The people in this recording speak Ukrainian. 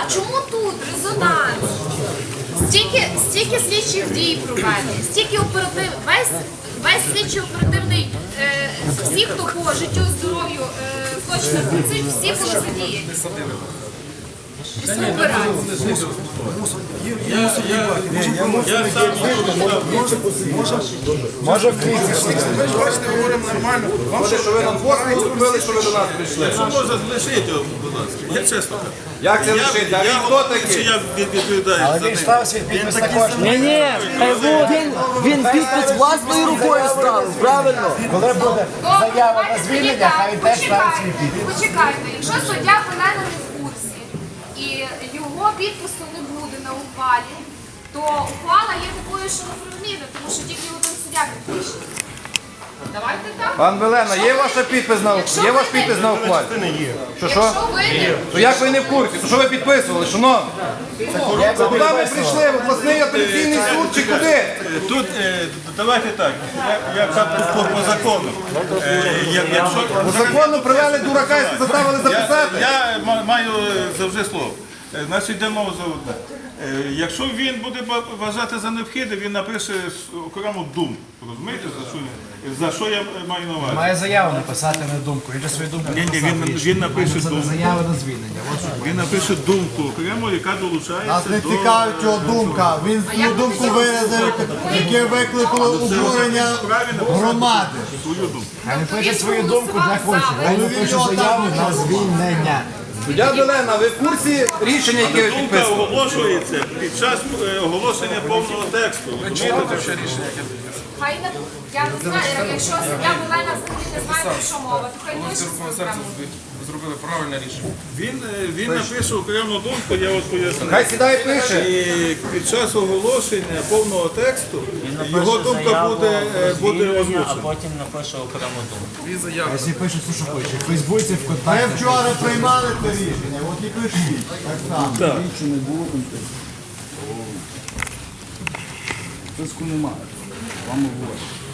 А чому тут резонанс? Стільки, стільки слідчих дій проведено, стільки оператив, весь, весь слідчий оперативний, е, всі, хто по життю, здоров'ю, е, точно працюють, всі були задіяні. Може в кріслі. Ми ж бачите, говоримо нормально. Вам що, що ви нам послугу зробили, що ви до нас прийшли? Якщо можна, його, будь ласка. Я чесно кажу. Як це Я- лишити? А я він хто такий? Я відповідаю Але за став свій підпис на кожному. Ні, ні, хай буде. Він, підпис власною рукою ставив, правильно? Коли буде заява на звільнення, хай теж ставить свій підпис. Почекайте, якщо суддя Пелена не і його підпису не буде на ухвалі, то ухвала є такою, що неправомірна, тому що тільки один суддя підпише. Давайте так. Пан Велена, є ваш підпис на Якщо є ваш ви не- підпис на ухвалі? Що що? Якщо ви не То як ви не в курсі? То що ви підписували, шановні? Куди ви прийшли? В обласний апеляційний суд чи куди? Е, Тут е, давайте так. Я, я по, по, по закону. Е, я, якщо, По закону привели дурака і заставили я, записати. я ма- маю е, завжди слово. Е, Значить, йде мова за одне. Е, Якщо він буде вважати за необхідне, він напише окрему думку. Розумієте, за що, я- за що я маю на увазі? Має заяву написати на думку. Він же свою думку Ні, ні, він- він напише думку. Заяву на звільнення. От що Він напише думку окремо, яка долучається Нас не до... цікавить його думка. Він свою думку виразив, яке викликало обурення громади. свою думку. Хай він пише свою думку, де хоче. Він пише заяву на звільнення. Суддя Велена, ви в курсі рішення, яке ви Думка оголошується під час е, оголошення повного тексту. Розумієте, рішення, яке хай не я не знаю, якщо суддя Пелена взагалі не знає про що мова, то хай пише свою. Зробили правильне рішення. Він, е, він напише окрему думку, я от поясню. Хай сідає пише. І під час оголошення повного тексту його думка буде, е, буде а потім напише окрему думку. Хай всі пишуть, все, що хоче. В Фейсбуці, в Ми контакті. вчора приймали це рішення, от і пишіть. Так само. Списку немає. Вам говорять.